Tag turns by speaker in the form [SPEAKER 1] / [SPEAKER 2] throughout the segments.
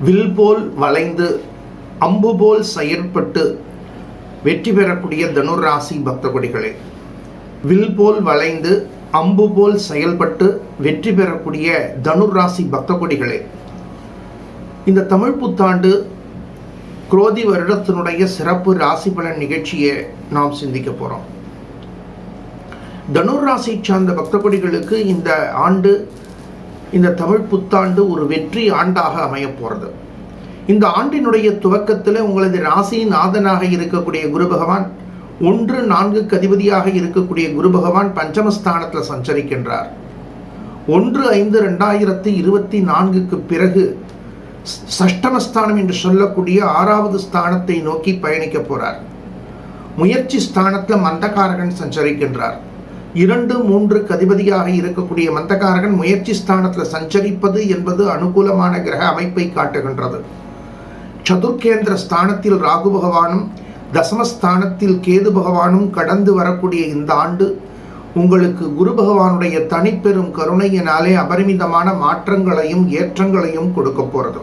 [SPEAKER 1] Will போல் வளைந்து அம்பு போல் செயற்பட்டு வெற்றி பெறக்கூடிய தனுராசி பக்த கொடிகளே வில் போல் வளைந்து அம்பு போல் செயல்பட்டு வெற்றி பெறக்கூடிய தனுராசி பக்த கொடிகளே இந்த தமிழ் புத்தாண்டு குரோதி வருடத்தினுடைய சிறப்பு ராசி பலன் நிகழ்ச்சியை நாம் சிந்திக்க போகிறோம் தனுர் ராசி சார்ந்த பக்த கொடிகளுக்கு இந்த ஆண்டு இந்த தமிழ் புத்தாண்டு ஒரு வெற்றி ஆண்டாக அமையப்போகிறது இந்த ஆண்டினுடைய துவக்கத்தில் உங்களது ராசியின் நாதனாக இருக்கக்கூடிய குரு பகவான் ஒன்று நான்கு அதிபதியாக இருக்கக்கூடிய குரு பகவான் பஞ்சமஸ்தானத்தில் சஞ்சரிக்கின்றார். ஒன்று ஐந்து ரெண்டாயிரத்தி இருபத்தி நான்குக்கு பிறகு சஷ்டமஸ்தானம் என்று சொல்லக்கூடிய ஆறாவது ஸ்தானத்தை நோக்கி பயணிக்க போகிறார் முயற்சி ஸ்தானத்தில் மந்தகாரகன் சஞ்சரிக்கின்றார். இரண்டு மூன்று கதிபதியாக இருக்கக்கூடிய மந்தகாரகன் முயற்சி ஸ்தானத்தில் சஞ்சரிப்பது என்பது அனுகூலமான கிரக அமைப்பை காட்டுகின்றது. சதுர்கேந்திர ஸ்தானத்தில் ராகு பகவானும் தசமஸ்தானத்தில் கேது பகவானும் கடந்து வரக்கூடிய இந்த ஆண்டு உங்களுக்கு குரு பகவானுடைய தனிப்பெரும் கருணையினாலே அபரிமிதமான மாற்றங்களையும் ஏற்றங்களையும் கொடுக்க போகிறது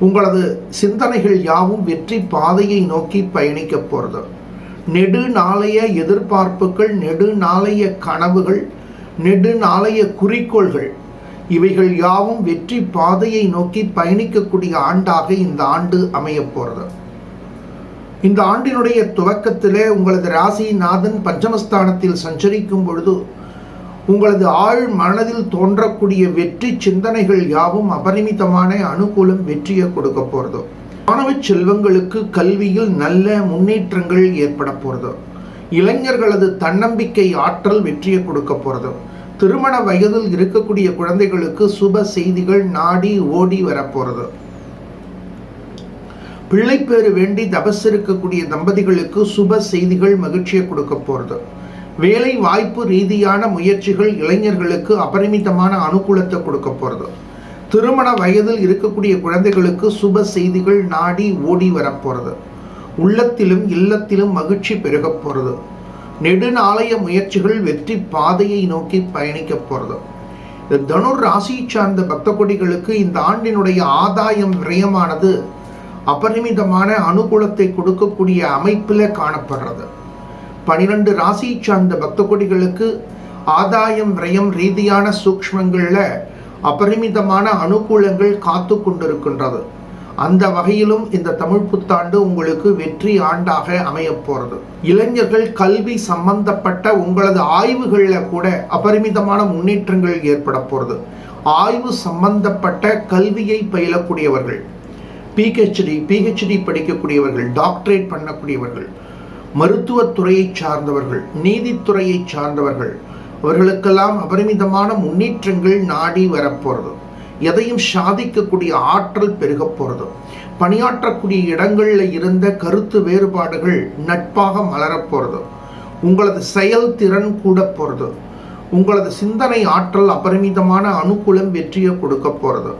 [SPEAKER 1] உங்களது சிந்தனைகள் யாவும் வெற்றி பாதையை நோக்கி பயணிக்க போகிறது நெடுநாளைய எதிர்பார்ப்புகள் நெடுநாளைய கனவுகள் நெடுநாளைய குறிக்கோள்கள் இவைகள் யாவும் வெற்றி பாதையை நோக்கி பயணிக்கக்கூடிய ஆண்டாக இந்த ஆண்டு அமைய போகிறது. இந்த ஆண்டினுடைய துவக்கத்திலே உங்களது ராசி நாதன் பஞ்சமஸ்தானத்தில் சஞ்சரிக்கும் பொழுது உங்களது ஆழ் மனதில் தோன்றக்கூடிய வெற்றி சிந்தனைகள் யாவும் அபரிமிதமான அனுகூலம் வெற்றியை கொடுக்க போகிறதோ. மாணவ செல்வங்களுக்கு கல்வியில் நல்ல முன்னேற்றங்கள் ஏற்பட போகிறது இளைஞர்களது தன்னம்பிக்கை ஆற்றல் வெற்றியை கொடுக்க போகிறது திருமண வயதில் இருக்கக்கூடிய குழந்தைகளுக்கு சுப செய்திகள் நாடி ஓடி வரப்போகிறது பிள்ளைப்பேறு வேண்டி தபஸ் இருக்கக்கூடிய தம்பதிகளுக்கு சுப செய்திகள் மகிழ்ச்சியை கொடுக்க போகிறது வேலை வாய்ப்பு ரீதியான முயற்சிகள் இளைஞர்களுக்கு அபரிமிதமான அனுகூலத்தை கொடுக்க போகிறது திருமண வயதில் இருக்கக்கூடிய குழந்தைகளுக்கு சுப செய்திகள் நாடி ஓடி வரப்போகிறது உள்ளத்திலும் இல்லத்திலும் மகிழ்ச்சி பெருகப் போகிறது நெடுநாளைய முயற்சிகள் வெற்றி பாதையை நோக்கி பயணிக்க போகிறது இந்த தனுர் ராசி சார்ந்த பக்த கொடிகளுக்கு இந்த ஆண்டினுடைய ஆதாயம் விரயமானது அபரிமிதமான அனுகூலத்தை கொடுக்கக்கூடிய அமைப்பில் காணப்படுறது. பனிரெண்டு ராசி சார்ந்த பக்த கொடிகளுக்கு ஆதாயம் விரயம் ரீதியான சூக்ஷ்மங்களில் அபரிமிதமான அனுகூலங்கள் காத்து கொண்டிருக்கின்றது. அந்த வகையிலும் இந்த தமிழ் புத்தாண்டு உங்களுக்கு வெற்றி ஆண்டாக அமையப் போகிறது இளைஞர்கள் கல்வி சம்பந்தப்பட்ட உங்களது ஆய்வுகளில் கூட அபரிமிதமான முன்னேற்றங்கள் ஏற்பட போகிறது ஆய்வு சம்பந்தப்பட்ட கல்வியை பயிலக்கூடியவர்கள் பிஹெச்டி பிஹெச்டி படிக்கக்கூடியவர்கள் டாக்டரேட் பண்ணக்கூடியவர்கள் மருத்துவத்துறையை சார்ந்தவர்கள் நீதித்துறையை சார்ந்தவர்கள் அவர்களுக்கெல்லாம் அபரிமிதமான முன்னேற்றங்கள் நாடி வரப்போகிறது எதையும் சாதிக்கக்கூடிய ஆற்றல் பெருக போகிறது பணியாற்றக்கூடிய இடங்களில் இருந்த கருத்து வேறுபாடுகள் நட்பாக மலரப்போகிறது உங்களது செயல்திறன் கூட போகிறது உங்களது சிந்தனை ஆற்றல் அபரிமிதமான அனுகூலம் வெற்றியை கொடுக்க போகிறது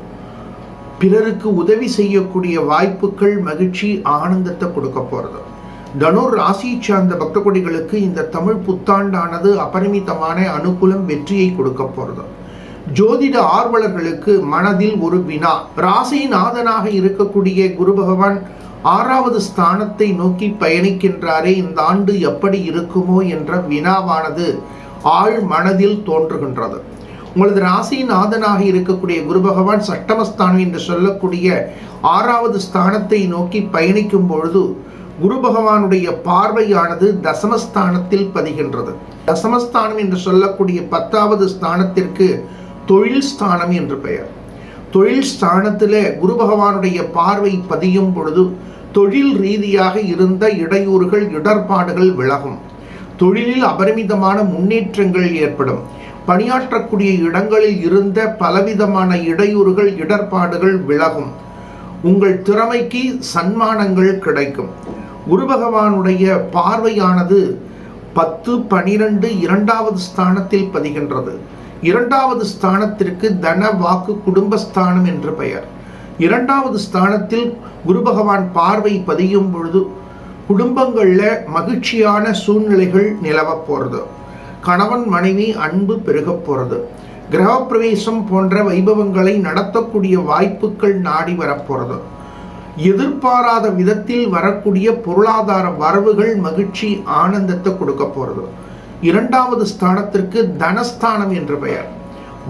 [SPEAKER 1] பிறருக்கு உதவி செய்யக்கூடிய வாய்ப்புகள் மகிழ்ச்சி ஆனந்தத்தை கொடுக்க போகிறது தனுர் ராசியை சார்ந்த பக்த கொடிகளுக்கு இந்த தமிழ் புத்தாண்டானது அபரிமிதமான அனுகூலம் வெற்றியை கொடுக்க போகிறது. ஜோதிட ஆர்வலர்களுக்கு மனதில் ஒரு வினா. ராசிநாதனாக இருக்கக்கூடிய குரு பகவான் ஆறாவது ஸ்தானத்தை நோக்கி பயணிக்கின்றாரே இந்த ஆண்டு எப்படி இருக்குமோ என்ற வினாவானது ஆழ் மனதில் தோன்றுகின்றது. உங்களது ராசிநாதனாக இருக்கக்கூடிய குரு பகவான் சட்டமஸ்தானம் என்று சொல்லக்கூடிய ஆறாவது ஸ்தானத்தை நோக்கி பயணிக்கும் பொழுது குரு பகவானுடைய பார்வையானது தசமஸ்தானத்தில் பதிகின்றது. தசமஸ்தானம் என்று சொல்லக்கூடிய பத்தாவது ஸ்தானத்திற்கு தொழில் ஸ்தானம் என்று பெயர். தொழில் ஸ்தானத்தில் குரு பகவானுடைய பார்வை பதியும் பொழுது தொழில் ரீதியாக இருந்த இடையூறுகள் இடர்பாடுகள் விலகும். தொழிலில் அபரிமிதமான முன்னேற்றங்கள் ஏற்படும். பணியாற்றக்கூடிய இடங்களில் இருந்த பலவிதமான இடையூறுகள் இடர்பாடுகள் விலகும். உங்கள் திறமைக்கு சன்மானங்கள் கிடைக்கும். குரு பகவானுடைய பார்வையானது பத்து பனிரெண்டு இரண்டாவது ஸ்தானத்தில் பதிகின்றது. இரண்டாவது ஸ்தானத்திற்கு தன வாக்கு குடும்பஸ்தானம் என்று பெயர். இரண்டாவது ஸ்தானத்தில் குரு பகவான் பார்வை பதியும் பொழுது குடும்பங்களில் மகிழ்ச்சியான சூழ்நிலைகள் நிலவப் போகிறது கணவன் மனைவி அன்பு பெருகப் போகிறது கிரகப்பிரவேசம் போன்ற வைபவங்களை நடத்தக்கூடிய வாய்ப்புகள் நாடி வரப்போகிறது எதிர்பாராத விதத்தில் வரக்கூடிய பொருளாதார வரவுகள் மகிழ்ச்சி ஆனந்தத்தை கொடுக்க போகிறது இரண்டாவது ஸ்தானத்திற்கு தனஸ்தானம் என்று பெயர்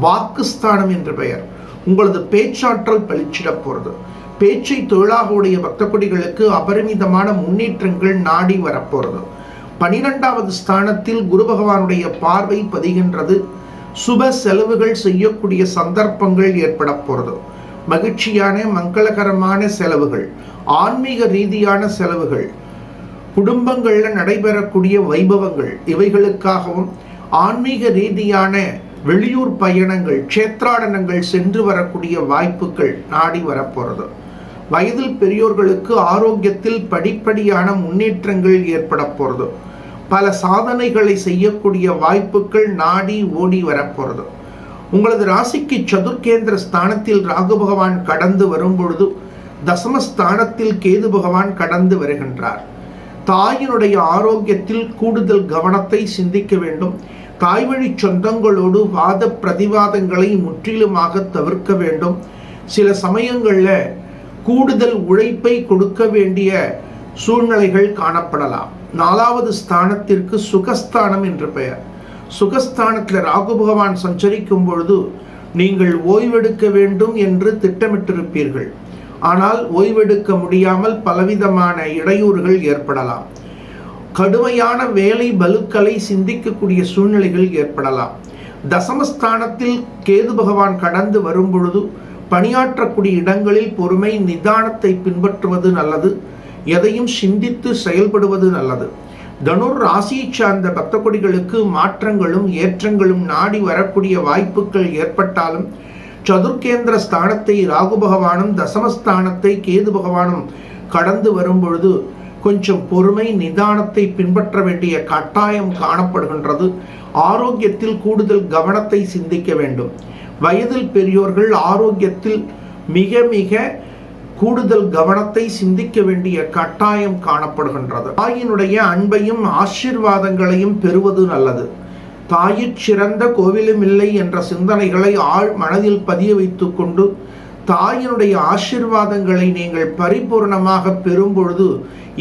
[SPEAKER 1] வாக்குஸ்தானம் என்று பெயர். உங்களது பேச்சாற்றல் பளிச்சிட போகிறது பேச்சை தொழிலாக உடைய பக்தக்குடிகளுக்கு அபரிமிதமான முன்னேற்றங்கள் நாடி வரப்போகிறது பனிரெண்டாவது ஸ்தானத்தில் குரு பகவானுடைய பார்வை பதிகின்றது. சுப செலவுகள் செய்யக்கூடிய சந்தர்ப்பங்கள் ஏற்பட போகிறது மகிழ்ச்சியான மங்களகரமான செலவுகள் ஆன்மீக ரீதியான செலவுகள் குடும்பங்களில் நடைபெறக்கூடிய வைபவங்கள் இவைகளுக்காகவும் ஆன்மீக ரீதியான வெளியூர் பயணங்கள் க்ஷேத்ராடனங்கள் சென்று வரக்கூடிய வாய்ப்புகள் நாடி வரப்போகிறது வயதில் பெரியோர்களுக்கு ஆரோக்கியத்தில் படிப்படியான முன்னேற்றங்கள் ஏற்பட போகிறது பல சாதனைகளை செய்யக்கூடிய வாய்ப்புகள் நாடி ஓடி வரப்போகிறது உங்களது ராசிக்கு சதுர்கேந்திர ஸ்தானத்தில் ராகு பகவான் கடந்து வரும் பொழுது தசமஸ்தானத்தில் கேது பகவான் கடந்து வருகின்றார். தாயினுடைய ஆரோக்கியத்தில் கூடுதல் கவனத்தை சிந்திக்க வேண்டும். தாய் வழி சொந்தங்களோடு வாத பிரதிவாதங்களை முற்றிலுமாக தவிர்க்க வேண்டும். சில சமயங்களில் கூடுதல் உழைப்பை கொடுக்க வேண்டிய சூழ்நிலைகள் காணப்படலாம். நாலாவது ஸ்தானத்திற்கு சுகஸ்தானம் என்று பெயர். சுகஸ்தானத்தில் ராகு பகவான் சஞ்சரிக்கும் பொழுது நீங்கள் ஓய்வெடுக்க வேண்டும் என்று திட்டமிட்டிருப்பீர்கள். ஆனால் ஓய்வெடுக்க முடியாமல் பலவிதமான இடையூறுகள் ஏற்படலாம். கடுமையான வேலை பலுக்களை சிந்திக்கக்கூடிய சூழ்நிலைகள் ஏற்படலாம். தசமஸ்தானத்தில் கேது பகவான் கடந்து வரும் பொழுது பணியாற்றக்கூடிய இடங்களில் பொறுமை நிதானத்தை பின்பற்றுவது நல்லது. எதையும் சிந்தித்து செயல்படுவது நல்லது. தனுர் ராசியை சார்ந்த பக்த கொடிகளுக்கு மாற்றங்களும் ஏற்றங்களும் நாடி வரக்கூடிய வாய்ப்புகள் ஏற்பட்டாலும் சதுர்கேந்திர ஸ்தானத்தை ராகு பகவானும் தசமஸ்தானத்தை கேது பகவானும் கடந்து வரும் பொழுது கொஞ்சம் பொறுமை நிதானத்தை பின்பற்ற வேண்டிய கட்டாயம் காணப்படுகின்றது. ஆரோக்கியத்தில் கூடுதல் கவனத்தை சிந்திக்க வேண்டும். வயதில் பெரியோர்கள் ஆரோக்கியத்தில் மிக மிக கூடுதல் கவனத்தை சிந்திக்க வேண்டிய கட்டாயம் காணப்படுகின்றது. தாயினுடைய அன்பையும் ஆசிர்வாதங்களையும் பெறுவது நல்லது. தாயிற் சிறந்த கோவிலும் இல்லை என்ற சிந்தனைகளை ஆழ் மனதில் பதிய வைத்துக் கொண்டு தாயினுடைய ஆசிர்வாதங்களை நீங்கள் பரிபூர்ணமாக பெறும்பொழுது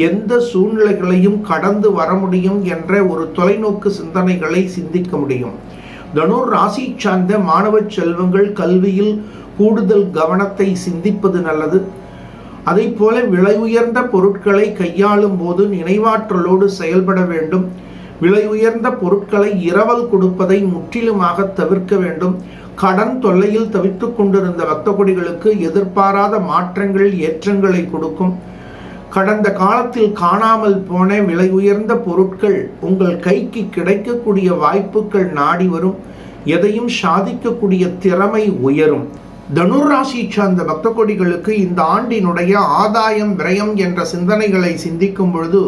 [SPEAKER 1] எந்த சூழ்நிலைகளையும் கடந்து வர முடியும் என்ற ஒரு தொலைநோக்கு சிந்தனைகளை சிந்திக்க முடியும். தனுர் ராசி சார்ந்த மாணவ செல்வங்கள் கல்வியில் கூடுதல் கவனத்தை சிந்திப்பது நல்லது. அதை போல விலை உயர்ந்த பொருட்களை கையாளும் போது நினைவாற்றலோடு செயல்பட வேண்டும். விலை உயர்ந்த பொருட்களை இரவல் கொடுப்பதை முற்றிலுமாக தவிர்க்க வேண்டும். கடன் தொல்லையில் தவித்து கொண்டிருந்த பக்த கொடிகளுக்கு எதிர்பாராத மாற்றங்கள் ஏற்றங்களை கொடுக்கும். கடந்த காலத்தில் காணாமல் போன விலை உயர்ந்த பொருட்கள் உங்கள் கைக்கு கிடைக்கக்கூடிய வாய்ப்புகள் நாடி வரும். எதையும் சாதிக்கக்கூடிய திறமை உயரும். தனுராசி சார்ந்த பக்த கொடிகளுக்கு இந்த ஆண்டினுடைய ஆதாயம் விரயம் என்ற சிந்தனைகளை சிந்திக்கும் பொழுது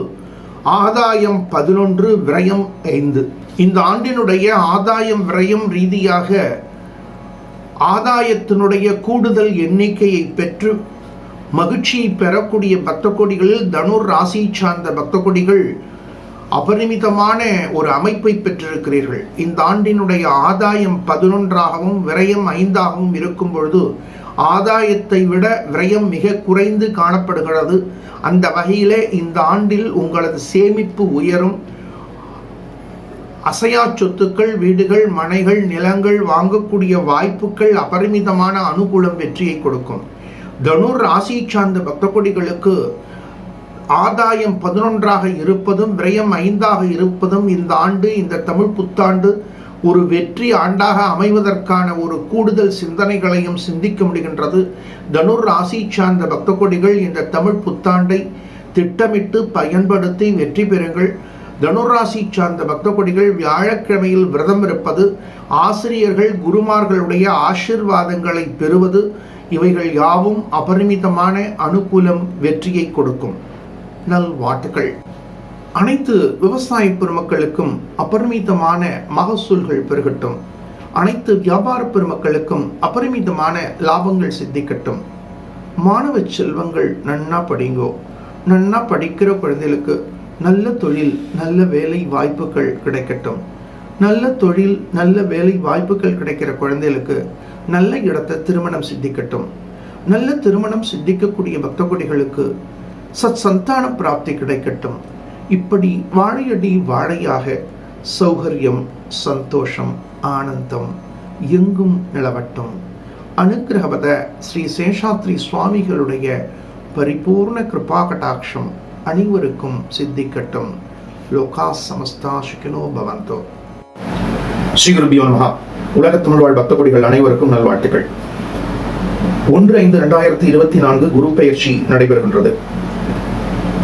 [SPEAKER 1] ஆதாயம் பதினொன்று விரயம் ஐந்து. இந்த ஆண்டினுடைய ஆதாயம் விரயம் ரீதியாக ஆதாயத்தினுடைய கூடுதல் எண்ணிக்கையை பெற்று மகிழ்ச்சியை பெறக்கூடிய பக்த கோடிகளில் தனுர் ராசி சார்ந்த பக்த கோடிகள் அபரிமிதமான ஒரு அமைப்பை பெற்றிருக்கிறீர்கள். இந்த ஆண்டினுடைய ஆதாயம் பதினொன்றாகவும் விரயம் ஐந்தாகவும் இருக்கும் பொழுது ஆதாயத்தை விட விரயம் மிக குறைந்து காணப்படுகிறது. அந்த வகையிலே இந்த ஆண்டில் உங்களது சேமிப்பு உயரும். அசையா சொத்துக்கள் வீடுகள் மனைகள் நிலங்கள் வாங்கக்கூடிய வாய்ப்புகள் அபரிமிதமான அனுகூலம் வெற்றியை கொடுக்கும். தனுர் ராசி சார்ந்த பக்த கொடிகளுக்கு ஆதாயம் பதினொன்றாக இருப்பதும் விரயம் ஐந்தாக இருப்பதும் இந்த ஆண்டு இந்த தமிழ் புத்தாண்டு ஒரு வெற்றி ஆண்டாக அமைவதற்கான ஒரு கூடுதல் சிந்தனைகளையும் சிந்திக்க முடிகின்றது. தனுர் ராசி சார்ந்த பக்த கொடிகள் இந்த தமிழ் புத்தாண்டை திட்டமிட்டு பயன்படுத்தி வெற்றி பெறுங்கள். தனுராசி சார்ந்த பக்த கொடிகள் வியாழக்கிழமையில் விரதம் இருப்பது ஆசிரியர்கள் குருமார்களுடைய ஆசிர்வாதங்களை பெறுவது இவைகள் யாவும் அபரிமிதமான அனுகூலம் வெற்றியை கொடுக்கும். நல்வாழ்த்துக்கள் அனைத்து விவசாய பெருமக்களுக்கும் அபரிமிதமான மகசூல்கள் பெருகட்டும். அனைத்து வியாபார பெருமக்களுக்கும் அபரிமிதமான லாபங்கள் சித்திக்கட்டும். மாணவ செல்வங்கள் நன்னா படிங்கோ. நன்னா படிக்கிற குழந்தைகளுக்கு நல்ல தொழில் நல்ல வேலை வாய்ப்புகள் கிடைக்கட்டும். நல்ல தொழில் நல்ல வேலை வாய்ப்புகள் கிடைக்கிற குழந்தைகளுக்கு நல்ல இடத்தை திருமணம் சித்திக்கட்டும். நல்ல திருமணம் சித்திக்கக்கூடிய பக்த கொடிகளுக்கு சத் சந்தான பிராப்தி கிடைக்கட்டும். இப்படி வாழையடி வாழையாக சௌகரியம் சந்தோஷம் ஆனந்தம் எங்கும் நிலவட்டும். அனுகிரகவத ஸ்ரீ சேஷாத்ரி சுவாமிகளுடைய பரிபூர்ண கிருபா கடாட்சம் அனைவருக்கும் சித்திக்கட்டும். லோகா சமஸ்தா சுகினோ பவந்தோ. ஸ்ரீ குருபியோ மகா உலக தமிழ் வாழ் பக்த கொடிகள் அனைவருக்கும் நல்வாழ்த்துக்கள். ஒன்று ஐந்து இரண்டாயிரத்தி இருபத்தி நான்கு குரு பயிற்சி நடைபெறுகின்றது.